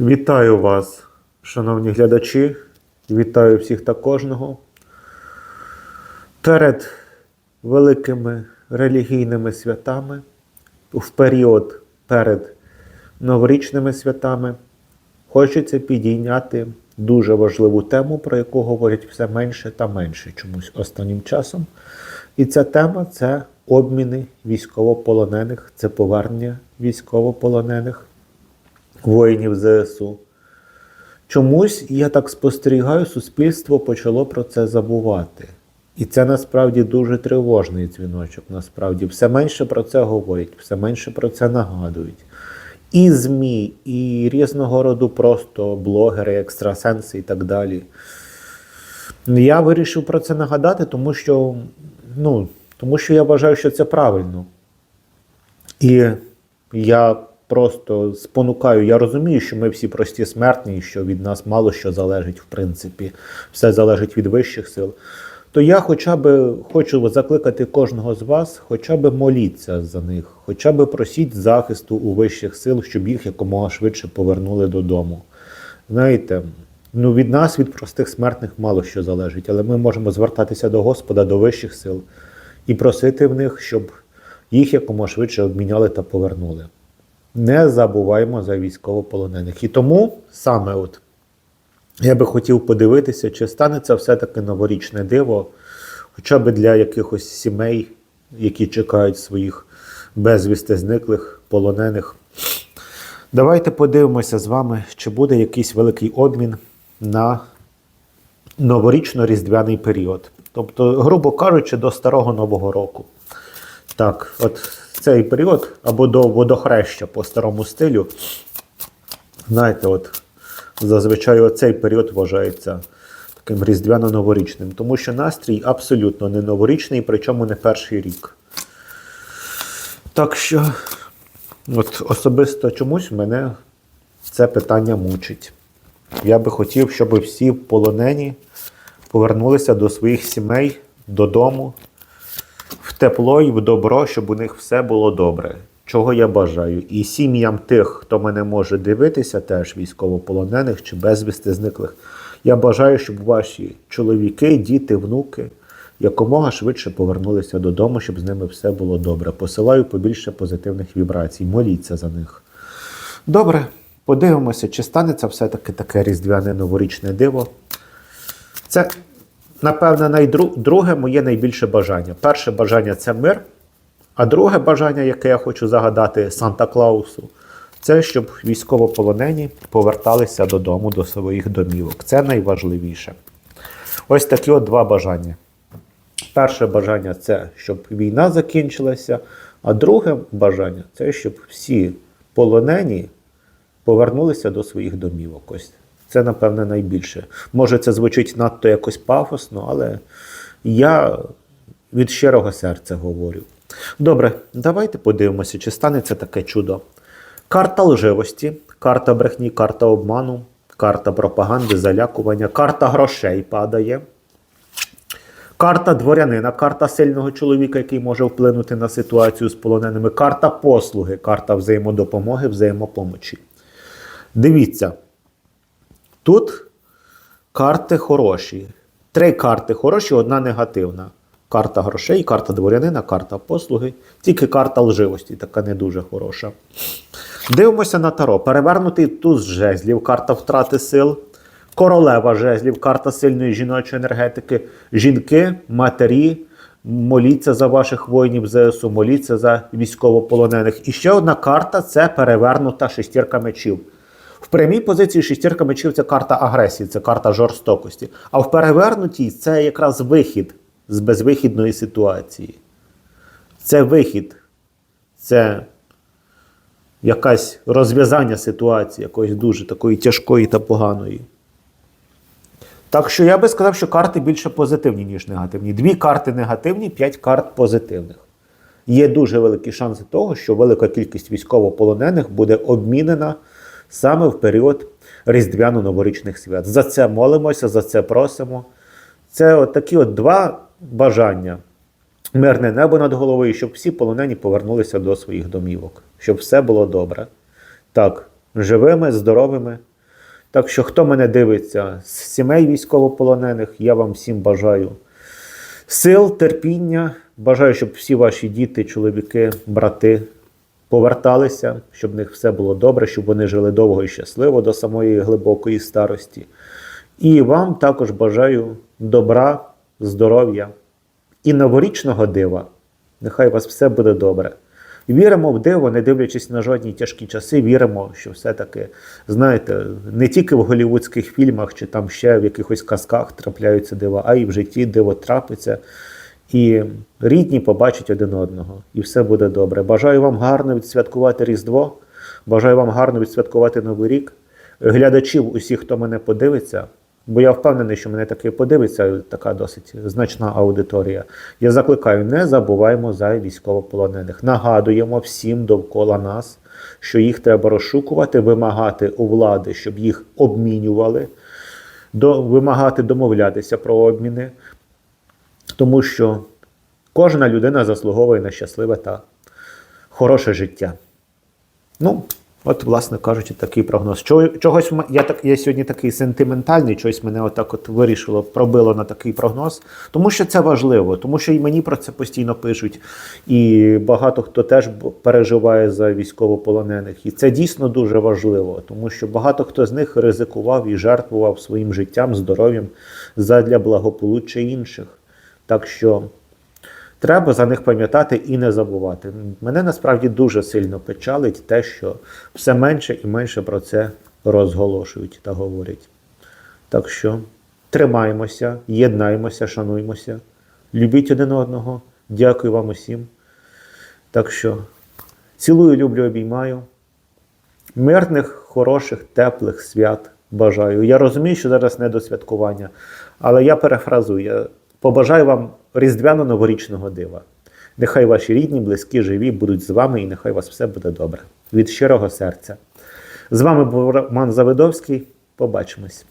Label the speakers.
Speaker 1: Вітаю вас, шановні глядачі. Вітаю всіх та кожного. Перед великими релігійними святами, в період перед новорічними святами, хочеться підійняти дуже важливу тему, про яку говорять все менше та менше чомусь останнім часом. І ця тема це обміни військовополонених, це повернення військовополонених воїнів ЗСУ. Чомусь, я так спостерігаю, суспільство почало про це забувати. І це насправді дуже тривожний дзвіночок. Насправді, все менше про це говорять, все менше про це нагадують. І ЗМІ, і різного роду просто блогери, екстрасенси і так далі. Я вирішив про це нагадати, тому що, ну, тому що я вважаю, що це правильно. І я просто спонукаю, я розумію, що ми всі прості смертні, і що від нас мало що залежить, в принципі, все залежить від вищих сил. То я хоча б хочу закликати кожного з вас, хоча б моліться за них, хоча б просіть захисту у вищих сил, щоб їх якомога швидше повернули додому. Знаєте, ну від нас, від простих смертних, мало що залежить, але ми можемо звертатися до Господа, до вищих сил і просити в них, щоб їх якомога швидше обміняли та повернули. Не забуваємо за військовополонених. І тому саме от я би хотів подивитися, чи станеться все-таки новорічне диво, хоча б для якихось сімей, які чекають своїх безвісти зниклих, полонених. Давайте подивимося з вами, чи буде якийсь великий обмін на новорічно-різдвяний період. Тобто, грубо кажучи, до старого Нового року. Так, от цей період або до водохреща по старому стилю. Знаєте, от зазвичай оцей період вважається таким різдвяно-новорічним, тому що настрій абсолютно не новорічний, причому не перший рік. Так що, от особисто чомусь мене це питання мучить. Я би хотів, щоб всі полонені повернулися до своїх сімей, додому, тепло і в добро, щоб у них все було добре. Чого я бажаю. І сім'ям тих, хто мене може дивитися, теж військовополонених чи безвісти зниклих. Я бажаю, щоб ваші чоловіки, діти, внуки якомога швидше повернулися додому, щоб з ними все було добре. Посилаю побільше позитивних вібрацій. Моліться за них. Добре, подивимося, чи станеться все-таки таке різдвяне новорічне диво. Це, напевне, найдру... друге моє найбільше бажання. Перше бажання це мир. А друге бажання, яке я хочу загадати Санта Клаусу, це щоб військовополонені поверталися додому до своїх домівок. Це найважливіше. Ось такі от два бажання. Перше бажання це щоб війна закінчилася, а друге бажання це щоб всі полонені повернулися до своїх домівок. Ось це, напевне, найбільше. Може, це звучить надто якось пафосно, але я від щирого серця говорю. Добре, давайте подивимося, чи станеться таке чудо. Карта лживості, карта брехні, карта обману, карта пропаганди, залякування, карта грошей падає. Карта дворянина, карта сильного чоловіка, який може вплинути на ситуацію з полоненими, карта послуги, карта взаємодопомоги, взаємопомочі. Дивіться, тут карти хороші. Три карти хороші, одна негативна. Карта грошей, карта дворянина, карта послуги, тільки карта лживості, така не дуже хороша. Дивимося на таро. Перевернутий туз жезлів, карта втрати сил. Королева жезлів, карта сильної жіночої енергетики. Жінки, матері, моліться за ваших воїнів ЗСУ, моліться за військовополонених. І ще одна карта це перевернута шестірка мечів. В прямій позиції шестірка мечів це карта агресії, це карта жорстокості. А в перевернутій це якраз вихід з безвихідної ситуації. Це вихід, це якась розв'язання ситуації, якоїсь дуже такої тяжкої та поганої. Так що я би сказав, що карти більше позитивні, ніж негативні. Дві карти негативні, п'ять карт позитивних. Є дуже великі шанси того, що велика кількість військовополонених буде обмінена саме в період різдвяно-новорічних свят. За це молимося, за це просимо. Це от такі от два бажання. Мирне небо над головою, щоб всі полонені повернулися до своїх домівок, щоб все було добре. Так, живими, здоровими. Так що, хто мене дивиться з сімей військовополонених, я вам всім бажаю сил, терпіння. Бажаю, щоб всі ваші діти, чоловіки, брати поверталися, щоб в них все було добре, щоб вони жили довго і щасливо до самої глибокої старості. І вам також бажаю добра, здоров'я і новорічного дива. Нехай у вас все буде добре. Віримо в диво, не дивлячись на жодні тяжкі часи, віримо, що все-таки, знаєте, не тільки в голівудських фільмах чи там ще в якихось казках трапляються дива, а й в житті диво трапиться. І рідні побачать один одного, і все буде добре. Бажаю вам гарно відсвяткувати Різдво. Бажаю вам гарно відсвяткувати Новий рік. Глядачів, усіх, хто мене подивиться, бо я впевнений, що мене таки подивиться така досить значна аудиторія. Я закликаю, не забуваємо за військовополонених. Нагадуємо всім довкола нас, що їх треба розшукувати, вимагати у влади, щоб їх обмінювали, до, вимагати домовлятися про обміни, тому що кожна людина заслуговує на щасливе та хороше життя. Ну, от, власне кажучи, такий прогноз. Чогось я так я сьогодні такий сентиментальний, щось мене отак от вирішило, пробило на такий прогноз. Тому що це важливо, тому що і мені про це постійно пишуть, і багато хто теж переживає за військовополонених. І це дійсно дуже важливо, тому що багато хто з них ризикував і жертвував своїм життям, здоров'ям задля благополуччя інших. Так що Треба за них пам'ятати і не забувати. Мене насправді дуже сильно печалить те, що все менше і менше про це розголошують та говорять. Так що тримаємося, єднаємося, шануймося, любіть один одного. Дякую вам усім. Так що цілую, люблю, обіймаю. Мирних, хороших, теплих свят бажаю. Я розумію, що зараз не до святкування, але я перефразую. Побажаю вам різдвяно-новорічного дива. Нехай ваші рідні, близькі, живі будуть з вами, і нехай у вас все буде добре. Від щирого серця. З вами був Роман Завидовський. Побачимось.